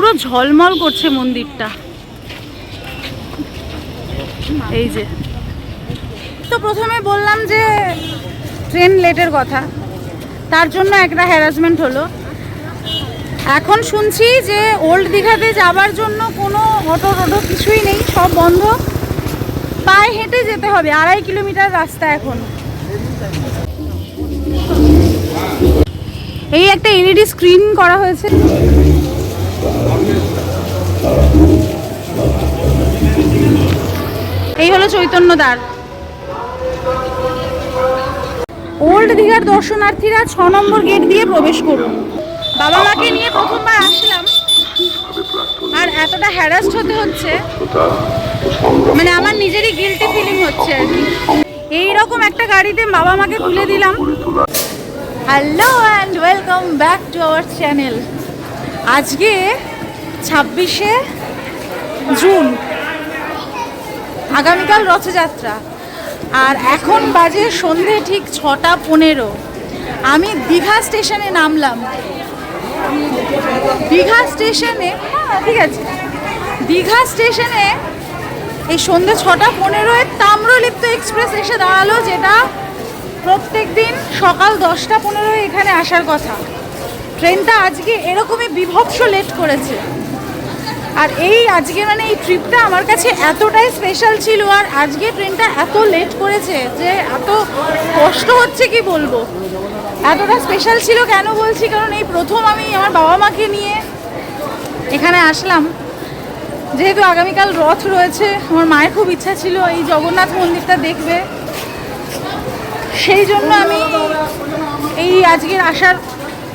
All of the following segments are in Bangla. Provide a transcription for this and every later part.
পুরো ঝলমল করছে মন্দিরটা। এই যে। তো প্রথমে বললাম যে ট্রেন লেটের কথা। তার জন্য একটা হ্যারাসমেন্ট হলো। এখন শুনছি যে ওল্ড দীঘাতে যাবার জন্য কোনো অটো টোটো কিছুই নেই, সব বন্ধ। পায়ে হেঁটে যেতে হবে, আড়াই কিলোমিটার রাস্তা এখন। এই একটা এলইডি স্ক্রিন করা হয়েছে। এই হলো চৈতন্য দ্বার ওল্ড দীঘার দর্শনার্থীরা ছ নম্বর গেট দিয়ে প্রবেশ করুন। বাবা মাকে নিয়ে প্রথমবার আসলাম। আর এতটা হ্যারাস্ট হতে হচ্ছে। মানে আমার নিজেরই গিলটি ফিলিং হচ্ছে আর কি। এইরকম একটা গাড়িতে বাবা মাকে তুলে দিলাম। Hello and welcome back to our channel আজকে ছাব্বিশে জুন, আগামীকাল রথযাত্রা। আর এখন বাজে সন্ধে ঠিক ছটা পনেরো। আমি দীঘা স্টেশনে নামলাম। দীঘা স্টেশনে হ্যাঁ ঠিক আছে। দীঘা স্টেশনে এই সন্ধ্যে ছটা পনেরোয় তাম্রলিপ্ত এক্সপ্রেস এসে দাঁড়াল, যেটা প্রত্যেক দিন সকাল দশটা পনেরোয় এখানে আসার কথা। ট্রেনটা আজকে এরকমই বিভৎস লেট করেছে। আর এই আজকে মানে এই ট্রিপটা আমার কাছে এতটাই স্পেশাল ছিল আর আজকে ট্রেনটা এত লেট করেছে যে এত কষ্ট হচ্ছে কি বলব? এতটা স্পেশাল ছিল কেন বলছি? কারণ এই প্রথম আমি আমার বাবা মাকে নিয়ে এখানে আসলাম। যেহেতু আগামীকাল রথ রয়েছে, আমার মায়ের খুব ইচ্ছা ছিল এই জগন্নাথ মন্দিরটা দেখবে। সেই জন্য আমি এই আজকের আসার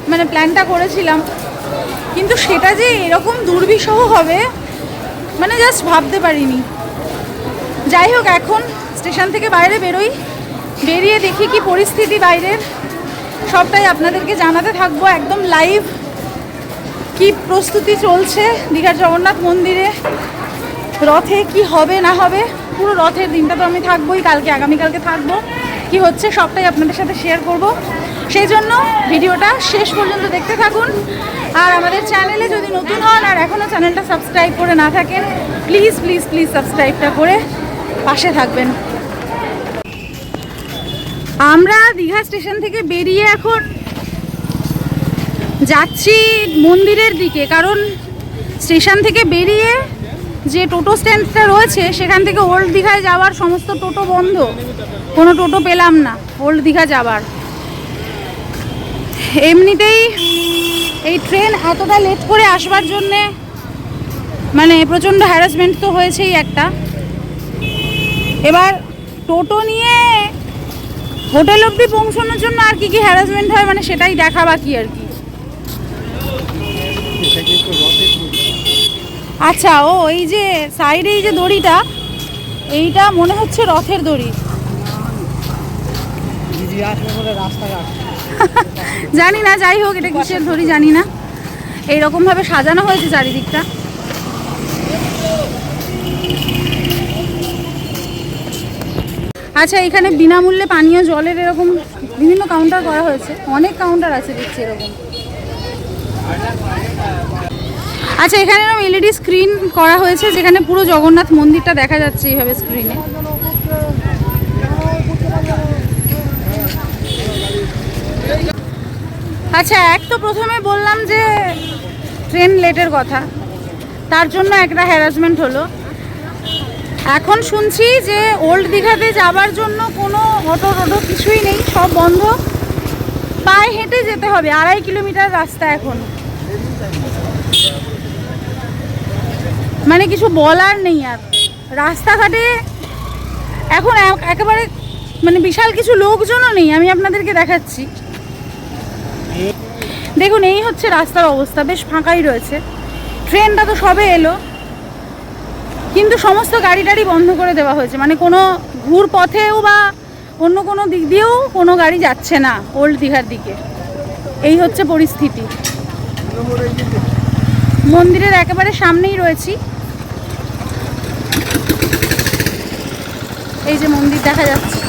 মানে প্ল্যানটা করেছিলাম। কিন্তু সেটা যে এরকম দুর্বিষহ হবে মানে জাস্ট ভাবতে পারিনি। যাই হোক, এখন স্টেশন থেকে বাইরে বেরোই। বেরিয়ে দেখি কি পরিস্থিতি বাইরের। সবটাই আপনাদেরকে জানাতে থাকব একদম লাইভ কি প্রস্তুতি চলছে দীঘার জগন্নাথ মন্দিরে? রথে কি হবে, না হবে? পুরো রথের দিনটা তো আমি থাকবোই, কালকে, আগামীকালকে থাকব। কি হচ্ছে সবটাই আপনাদের সাথে শেয়ার করব। সেই জন্য ভিডিওটা শেষ পর্যন্ত দেখতে থাকুন। আর আমাদের চ্যানেলে যদি নতুন হন আর এখনও চ্যানেলটা সাবস্ক্রাইব করে না থাকেন প্লিজ প্লিজ প্লিজ সাবস্ক্রাইবটা করে পাশে থাকবেন। আমরা দীঘা স্টেশন থেকে বেরিয়ে এখন যাচ্ছি মন্দিরের দিকে, কারণ স্টেশন থেকে বেরিয়ে যে টোটো স্ট্যান্ডটা রয়েছে, সেখান থেকে ওল্ড দীঘায় যাওয়ার সমস্ত টোটো বন্ধ। কোনো টোটো পেলাম না ওল্ড দীঘা যাবার। এমনিতেই এই ট্রেন এতটা লেট করে আসবার জন্যে মানে প্রচণ্ড হ্যারাসমেন্ট তো হয়েছেই একটা। এবার টোটো নিয়ে হোটেল অবধি পৌঁছানোর জন্য আর কি কি হ্যারাসমেন্ট হয় মানে সেটাই দেখা বাকি আর কি। আচ্ছা ও এই যে সাইডে এই যে দড়িটা এইটা মনে হচ্ছে রথের দড়ি। জানি না যাই হোক এটা কিসের দড়ি জানি না। এইরকম ভাবে সাজানো হয়েছে চারিদিকটা। আচ্ছা এখানে বিনামূল্যে পানীয় জলের এরকম বিভিন্ন কাউন্টার করা হয়েছে। অনেক কাউন্টার আছে দেখছি এরকম। আচ্ছা এখানে এলইডি স্ক্রিন করা হয়েছে যেখানে পুরো জগন্নাথ মন্দিরটা দেখা যাচ্ছে এইভাবে স্ক্রিনে আচ্ছা এক তো প্রথমে বললাম যে ট্রেন লেটের কথা। তার জন্য একটা হ্যারাসমেন্ট হলো। এখন শুনছি যে ওল্ড দীঘাতে যাবার জন্য কোনো অটো টোটো কিছুই নেই, সব বন্ধ। পায়ে হেঁটে যেতে হবে, আড়াই কিলোমিটার রাস্তা এখন। মানে কিছু বলার নেই আর। রাস্তাঘাটে এখন একেবারে মানে বিশাল কিছু লোকজনও নেই, আমি আপনাদেরকে দেখাচ্ছি। দেখুন, এই হচ্ছে রাস্তার অবস্থা, বেশ ফাঁকাই রয়েছে। ট্রেনটা তো সবে এলো, কিন্তু সমস্ত গাড়ি টাড়ি বন্ধ করে দেওয়া হয়েছে। মানে কোনো ঘুর পথেও বা অন্য কোনো দিক দিয়েও কোনো গাড়ি যাচ্ছে না ওল্ড দীঘার দিকে। এই হচ্ছে পরিস্থিতি। মন্দিরের একেবারে সামনেই রয়েছি। এই যে মন্দির দেখা যাচ্ছে।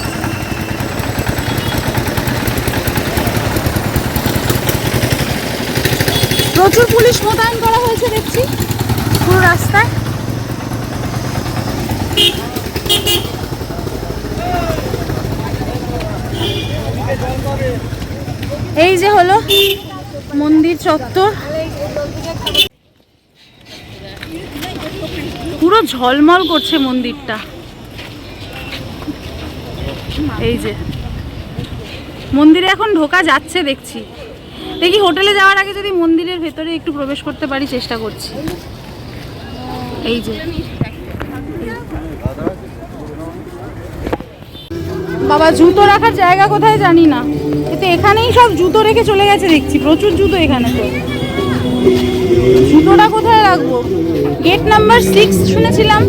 প্রচুর পুলিশ মোতায়েন করা হয়েছে, দেখছি। পুরো রাস্তায়। এই যে হলো মন্দির চত্বর। পুরো ঝলমল করছে মন্দিরটা। এই যে। মন্দিরে এখন ঢোকা যাচ্ছে, দেখছি। দেখি হোটেলে যাওয়ার আগে যদি মন্দিরের ভেতরে একটু প্রবেশ করতে পারি, চেষ্টা করছি। এই যে। বাবা, জুতো রাখার জায়গা কোথায় জানি না। এতে এখানেই সব জুতো রেখে চলে গেছে, দেখছি। প্রচুর জুতো এখানে তো। জুতোটা কোথায় রাখব? গেট নাম্বার সিক্স শুনেছিলাম।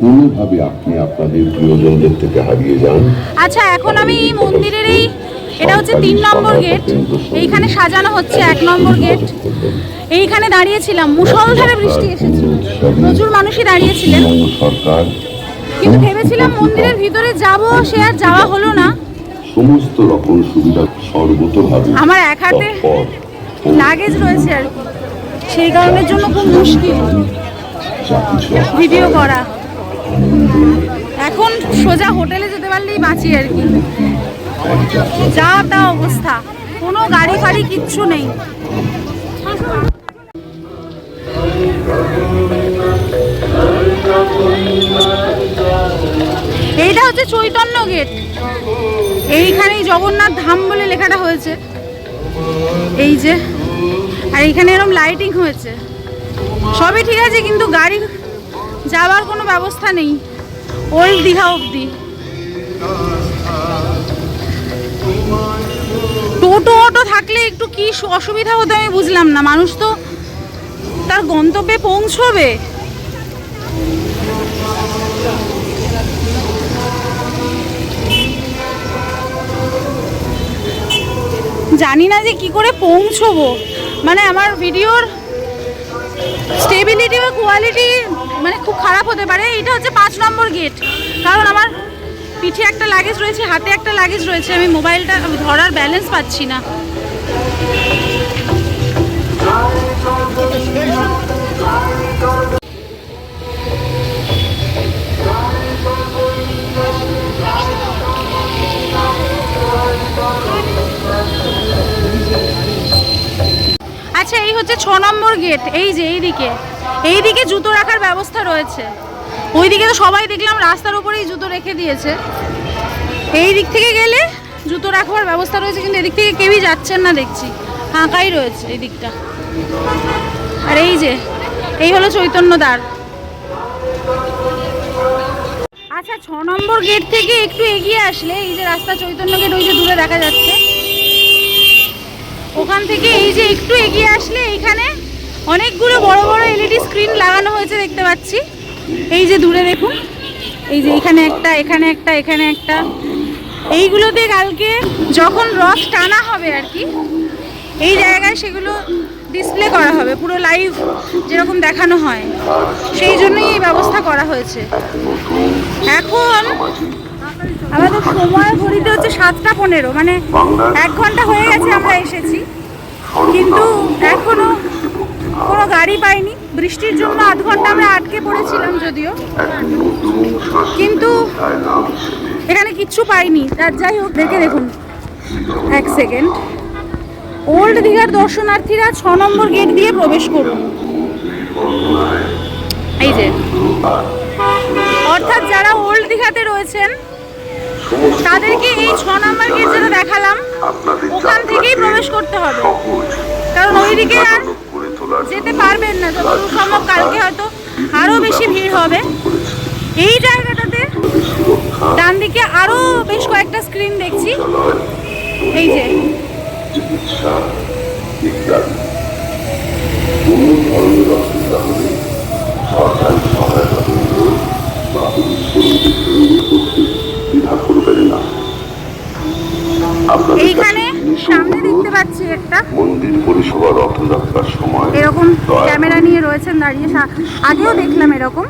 কোনোভাবে আপনি আপনাদের প্রিয়জনদের থেকে হারিয়ে যান? আচ্ছা এখন আমি এই মন্দিরের এই এটা হচ্ছে তিন নম্বর গেট। এইখানে সাজানো হচ্ছে এক নম্বর গেট। এইখানে দাঁড়িয়েছিলাম। মুষলধারে বৃষ্টি এসেছিল প্রচুর মানুষই দাঁড়িয়েছিলেন। সরকার কিন্তু ভেবেছিলাম মন্দিরের ভিতরে যাব সে আর যাওয়া হলো না। সমস্ত রকম সুবিধা সর্বতভাবে আমার এক হাতে লাগেজ রয়েছে আর সেই কারণের জন্য খুব মুশকিল। ভিডিও করা। এখন সোজা হোটেলে যেতে পারলেই বাঁচি আর কি। যা তা অবস্থা। কোনো গাড়ি ফাড়ি কিচ্ছু নেই। এইটা হচ্ছে চৈতন্য গেট। এইখানেই জগন্নাথ ধাম বলে লেখাটা হয়েছে। এই যে, আর এইখানে এরকম লাইটিং হয়েছে। সবই ঠিক আছে, কিন্তু গাড়ি যাওয়ার কোনো ব্যবস্থা নেই। ওল্ড দীঘা অবধি। টোটো অটো থাকলে একটু কি অসুবিধা হতো আমি বুঝলাম না। মানুষ তো তার গন্তব্যে পৌঁছবে। জানি না যে কি করে পৌঁছবো। মানে আমার ভিডিওর স্টেবিলিটি বা কোয়ালিটি মানে খুব খারাপ হতে পারে। এটা হচ্ছে পাঁচ নম্বর গেট কারণ আমার পিঠে একটা লাগেজ রয়েছে, হাতে একটা লাগেজ রয়েছে। আমি মোবাইলটা ধরার ব্যালেন্স পাচ্ছি না। আচ্ছা এই হচ্ছে ছ নম্বর গেট, এই যে এইদিকে। এইদিকে জুতো রাখার ব্যবস্থা রয়েছে। ওইদিকে তো সবাই দেখলাম রাস্তার উপরেই জুতো রেখে দিয়েছে। এই দিক থেকে গেলে জুতো রাখবার ব্যবস্থা রয়েছে, কিন্তু এদিক থেকে কেউই যাচ্ছেন না দেখছি। ফাঁকাই রয়েছে এই দিকটা। আর এই যে, এই হলো চৈতন্য দ্বার। আচ্ছা ছ নম্বর গেট থেকে একটু এগিয়ে আসলে এই যে রাস্তা চৈতন্য গেট, ওই যে দূরে দেখা যাচ্ছে। ওখান থেকে এই যে একটু এগিয়ে আসলে এইখানে অনেকগুলো বড় বড় এলইডি স্ক্রিন লাগানো হয়েছে দেখতে পাচ্ছি। এই যে দূরে দেখুন, এই যে এখানে একটা এখানে একটা এখানে একটা। এইগুলোতে কালকে যখন রথ টানা হবে আর কি, এই জায়গায় সেগুলো ডিসপ্লে করা হবে, পুরো লাইভ যেরকম দেখানো হয়। সেই জন্যই এই ব্যবস্থা করা হয়েছে। এখন আমাদের সময় ঘড়িতে হচ্ছে সাতটা পনেরো মানে এক ঘণ্টা হয়ে গেছে আমরা এসেছি। কিন্তু এখনও কোনো গাড়ি পাইনি। বৃষ্টির জন্য আধ ঘণ্টা আমরা আটকে পড়েছিলাম যদিও। কিন্তু এখানে কিচ্ছু পাইনি। তার যাই হোক, দেখে দেখুন। এক সেকেন্ড। ওল্ড দীঘার দর্শনার্থীরা ছ নম্বর গেট দিয়ে প্রবেশ করুন। এই যে। অর্থাৎ যারা ওল্ড দীঘাতে রয়েছেন তাদেরকে এই ছ নম্বর গেট যেটা দেখালাম ওখান থেকেই প্রবেশ করতে হবে। কারণ ওইদিকে আর যেতে পারবেন না যতদূর সম্ভব কালকে হয়তো আরও বেশি ভিড় হবে। এই জায়গাটাতে ডান দিকে আরও বেশ কয়েকটা স্ক্রিন দেখছি। এই যে। সরকারি সহায়তা বা পুলিশ কর্মীদের সঙ্গে করতে দ্বিধা করবেন না পাচ্ছি একটা মন্দির পরিষেবা রথযাত্রার সময় এরকম ক্যামেরা নিয়ে রয়েছেন দাঁড়িয়ে আগেও দেখলাম এরকম।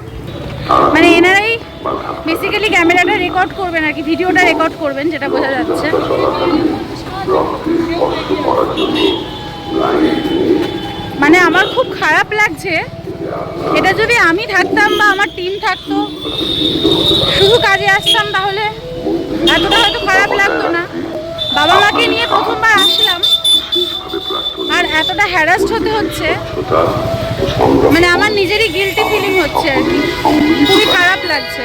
মানে এনারাই বেসিক্যালি ক্যামেরাটা রেকর্ড করবেন আর কি ভিডিওটা রেকর্ড করবেন যেটা বোঝা যাচ্ছে। মানে আমার খুব খারাপ লাগছে এটা যদি আমি থাকতাম বা আমার টিম থাকতো শুধু কাজে আসতাম তাহলে এতটা হয়তো খারাপ লাগতো না। বাবা মাকে নিয়ে প্রথমবার আসলাম। আর এতটা হ্যারাস্ট হতে হচ্ছে। মানে আমার নিজেরই গিলটি ফিলিং হচ্ছে আর কি। খুবই খারাপ লাগছে।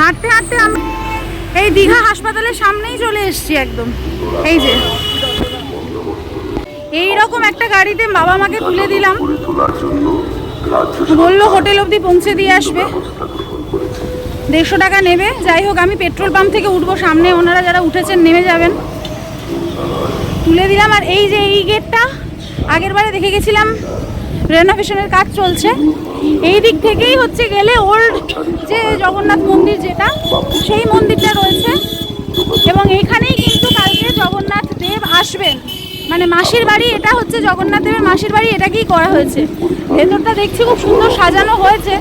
হাঁটতে হাঁটতে আমি এই দীঘা হাসপাতালের সামনেই চলে এসেছি একদম। এই যে। এই রকম একটা গাড়িতে বাবা মাকে তুলে দিলাম। বলল হোটেল অবধি পৌঁছে দিয়ে আসবে। দেড়শো টাকা নেবে। যাই হোক, আমি পেট্রোল পাম্প থেকে উঠবো, সামনে ওনারা যারা উঠেছেন নেমে যাবেন। তুলে দিলাম, আর এই যে এই গেটটা, আগের বারে দেখে গেছিলাম রেনোভেশনের কাজ চলছে। এই দিক থেকেই হচ্ছে গেলে ওল্ড যে জগন্নাথ মন্দির যেটা, সেই মন্দিরটা রয়েছে। এবং এখানেই কিন্তু কালকে জগন্নাথ দেব আসবেন। মানে মাসির বাড়ি এটা হচ্ছে জগন্নাথ দেবের মাসির বাড়ি, এটাকেই করা হয়েছে। ভেতরটা দেখছি খুব সুন্দর সাজানো হয়েছে।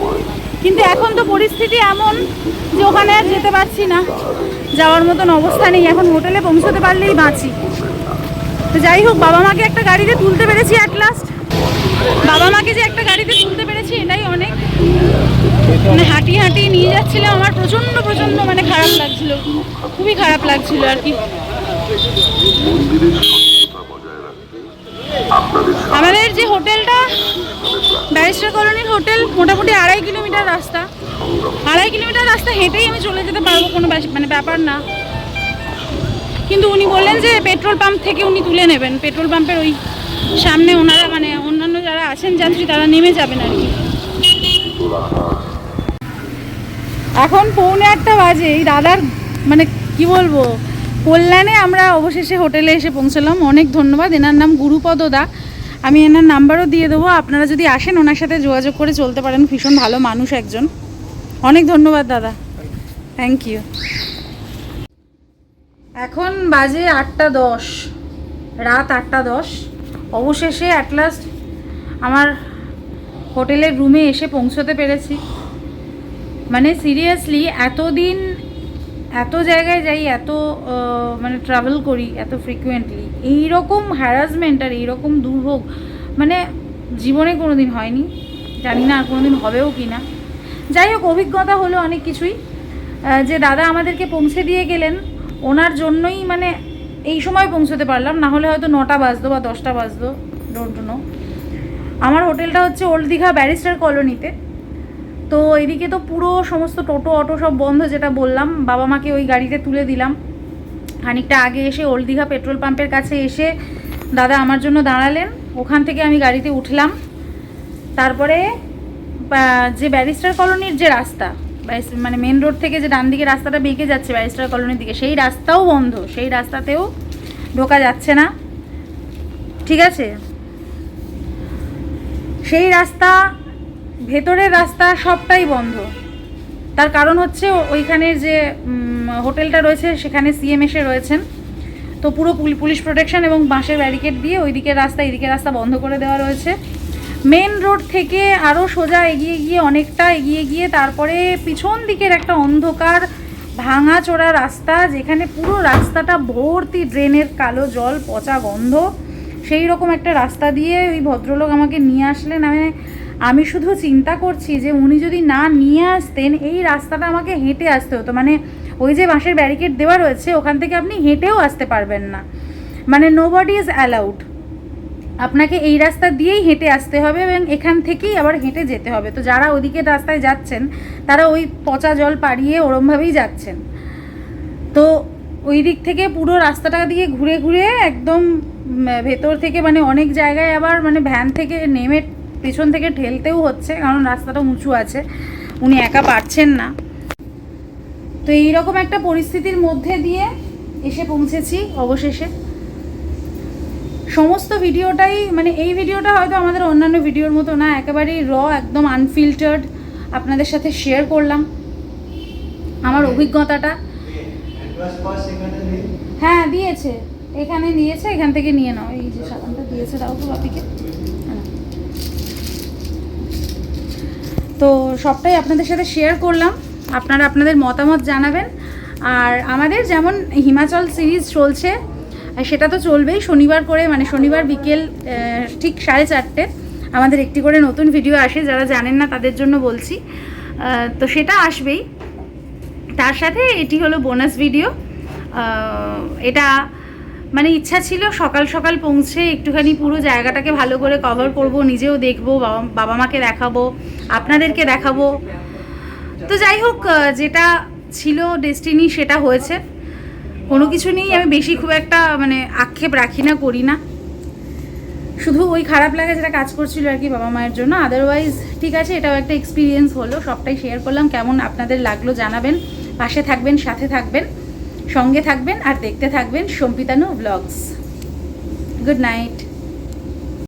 কিন্তু এখন তো পরিস্থিতি এমন যে ওখানে আর যেতে পারছি না। যাওয়ার মতন অবস্থা নেই। এখন হোটেলে পৌঁছতে পারলেই বাঁচি। তো যাই হোক বাবা মাকে একটা গাড়িতে তুলতে পেরেছি অ্যাট লাস্ট বাবা মাকে যে একটা গাড়িতে তুলতে পেরেছি এটাই অনেক। মানে হাঁটি হাঁটি নিয়ে যাচ্ছিলাম। আমার প্রচণ্ড প্রচণ্ড মানে খারাপ লাগছিল। খুবই খারাপ লাগছিল আর কি। আমাদের যে হোটেলটা ব্যারিস্টার কলোনির হোটেল মোটামুটি আড়াই কিলোমিটার রাস্তা। আড়াই কিলোমিটার রাস্তা হেঁটেই আমি চলে যেতে পারব, কোনো মানে ব্যাপার না। কিন্তু উনি বললেন যে পেট্রোল পাম্প থেকে উনি তুলে নেবেন। পেট্রোল পাম্পের ওই সামনে ওনারা মানে অন্যান্য যারা আছেন যাত্রী, তারা নেমে যাবেন আর কি। এখন পৌনে আটটা বাজে। এই দাদার মানে কি বলব, কল্যাণে আমরা অবশেষে হোটেলে এসে পৌঁছলাম। অনেক ধন্যবাদ। এনার নাম গুরুপদ দা। আমি এনার নাম্বারও দিয়ে দেবো। আপনারা যদি আসেন, ওনার সাথে যোগাযোগ করে চলতে পারেন। ভীষণ ভালো মানুষ একজন। অনেক ধন্যবাদ, দাদা। থ্যাংক ইউ এখন বাজে আটটা দশ। রাত আটটা দশ। অবশেষে অ্যাট লাস্ট আমার হোটেলের রুমে এসে পৌঁছতে পেরেছি। মানে সিরিয়াসলি এতদিন, এত জায়গায় যাই, এত মানে ট্রাভেল করি, এত ফ্রিকুয়েন্টলি এই রকম হ্যারাসমেন্ট আর এইরকম দুর্ভোগ মানে জীবনে কোনো দিন হয়নি, জানি না আর কোনো দিন হবেও কি না। যাই হোক, অভিজ্ঞতা হলো অনেক কিছুই। যে দাদা আমাদেরকে পৌঁছে দিয়ে গেলেন, ওনার জন্যই মানে এই সময় পৌঁছতে পারলাম, না হলে হয়তো নটা বাজতো বা দশটা বাজতো ডোন্ট নো আমার হোটেলটা হচ্ছে ওল্ড দীঘা ব্যারিস্টার কলোনিতে তো এদিকে তো পুরো সমস্ত টোটো, অটো সব বন্ধ, যেটা বললাম, বাবা মাকে ওই গাড়িতে তুলে দিলাম। খানিকটা আগে এসে ওল্ড দীঘা পেট্রোল পাম্পের কাছে এসে দাদা আমার জন্য দাঁড়ালেন। ওখান থেকে আমি গাড়িতে উঠলাম। তারপরে যে ব্যারিস্টার কলোনির যে রাস্তা মানে মেন রোড থেকে যে ডান দিকে রাস্তাটা বেঁকে যাচ্ছে ব্যারিস্টার কলোনির দিকে, সেই রাস্তাও বন্ধ। সেই রাস্তাতেও ঢোকা যাচ্ছে না। ঠিক আছে? সেই রাস্তা, ভেতরের রাস্তা সবটাই বন্ধ। তার কারণ হচ্ছে ও- ওইখানের যে হোটেলটা রয়েছে, সেখানে সিএম এসে রয়েছেন। তো পুরো পুলি- পুলিশ প্রোটেকশন এবং বাঁশের ব্যারিকেড দিয়ে ওই দিকের রাস্তা এইদিকের রাস্তা বন্ধ করে দেওয়া রয়েছে। মেন রোড থেকে আরও সোজা এগিয়ে গিয়ে অনেকটা এগিয়ে গিয়ে তারপরে পিছন দিকের একটা অন্ধকার ভাঙা চোরা রাস্তা, যেখানে পুরো রাস্তাটা ভর্তি ড্রেনের কালো জল, পচা গন্ধ। সেই রকম একটা রাস্তা দিয়ে ওই ভদ্রলোক আমাকে নিয়ে আসলেন। আমি আমি শুধু চিন্তা করছি যে উনি যদি না নিয়ে আসতেন, এই রাস্তাটা আমাকে হেঁটে আসতে হতো। মানে ওই যে বাঁশের ব্যারিকেড দেওয়া রয়েছে, ওখান থেকে আপনি হেঁটেও আসতে পারবেন না। মানে নো বডি ইজ অ্যালাউড আপনাকে এই রাস্তা দিয়েই হেঁটে আসতে হবে এবং এখান থেকেই আবার হেঁটে যেতে হবে। তো যারা ওদিকে রাস্তায় যাচ্ছেন, তারা ওই পচা জল পাড়িয়ে ওরমভাবেই যাচ্ছেন। তো ওই দিক থেকে পুরো রাস্তাটা দিয়ে ঘুরে ঘুরে একদম ভেতর থেকে মানে অনেক জায়গায় আবার মানে ভ্যান থেকে নেমে পেছন থেকে ঠেলতেও হচ্ছে, কারণ রাস্তাটা উঁচু আছে। উনি একা পারছেন না। তো এইরকম একটা পরিস্থিতির মধ্যে দিয়ে এসে পৌঁছেছি অবশেষে। সমস্ত ভিডিওটাই মানে এই ভিডিওটা হয়তো আমাদের অন্যান্য ভিডিওর মতো না, একেবারেই র, একদম আনফিল্টার্ড আপনাদের সাথে শেয়ার করলাম। আমার অভিজ্ঞতাটা। হ্যাঁ দিয়েছে। এখানে নিয়েছে এখান থেকে নিয়ে নাও। এই যে সাবানটা দিয়েছে তো বাপিকে। তো সবটাই আপনাদের সাথে শেয়ার করলাম। আপনারা আপনাদের মতামত জানাবেন। আর আমাদের যেমন হিমাচল সিরিজ চলছে সেটা তো চলবেই। শনিবার করে মানে শনিবার বিকেল ঠিক সাড়ে চারটে আমাদের একটি করে নতুন ভিডিও আসে, যারা জানেন না তাদের জন্য বলছি। তো সেটা আসবেই। তার সাথে এটি হলো বোনাস ভিডিও এটা মানে ইচ্ছা ছিল সকাল সকাল পৌঁছে একটুখানি পুরো জায়গাটাকে ভালো করে কভার করব, নিজেও দেখব, বাবা বাবা মাকে দেখাবো, আপনাদেরকে দেখাবো। তো যাই হোক যেটা ছিল ডেস্টিনি সেটা হয়েছে। কোনো কিছু নিয়েই আমি বেশি খুব একটা মানে আক্ষেপ রাখি না, করি না। শুধু ওই খারাপ লাগা যেটা কাজ করছিল আর কি বাবা মায়ের জন্য। আদারওয়াইজ ঠিক আছে, এটাও একটা এক্সপিরিয়েন্স হলো, সবটাই শেয়ার করলাম। কেমন আপনাদের লাগল জানাবেন, পাশে থাকবেন, সাথে থাকবেন। সঙ্গে থাকবেন আর দেখতে থাকবেন সম্পিতানু ব্লগস গুড নাইট